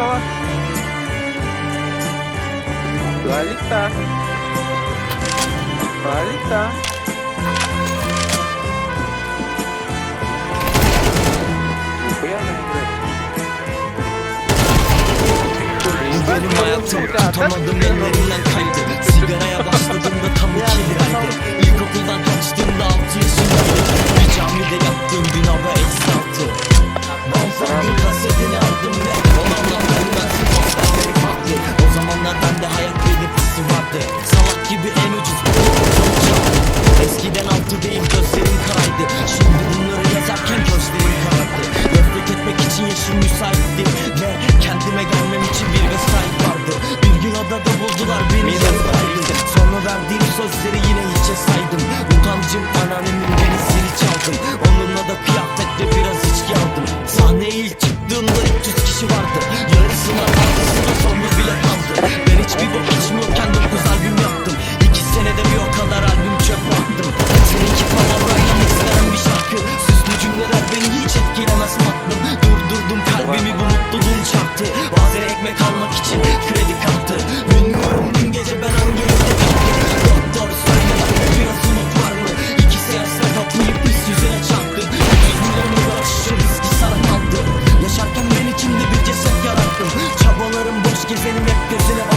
kawan balik ta balik ta Benim hayatım Tanıdım ellerimden kaydı Sigaraya başladığımda tam iki yıl gibi en ucuz. Eskiden altı değil gözlerim karaydı Şimdi bunları yazarken gözlerim karardı. Nefret etmek için yaşım müsaitti. Ve kendime gelmem için bir vesayet vardı. Bir gün adada Yüreğimi bu mutluluğun çarptı Bazen ekmek almak için kredi kartı. Bilmiyorum dün gece ben hangi evde Doktor söylemeden biraz umut var mı? İkisi yer sakatlayıp üst yüzüne çarptı 30 milyon lira riski sarmaldı Yaşarken ben içimde bir ceset yarattım. Çabalarım boş gezenim hep gözüne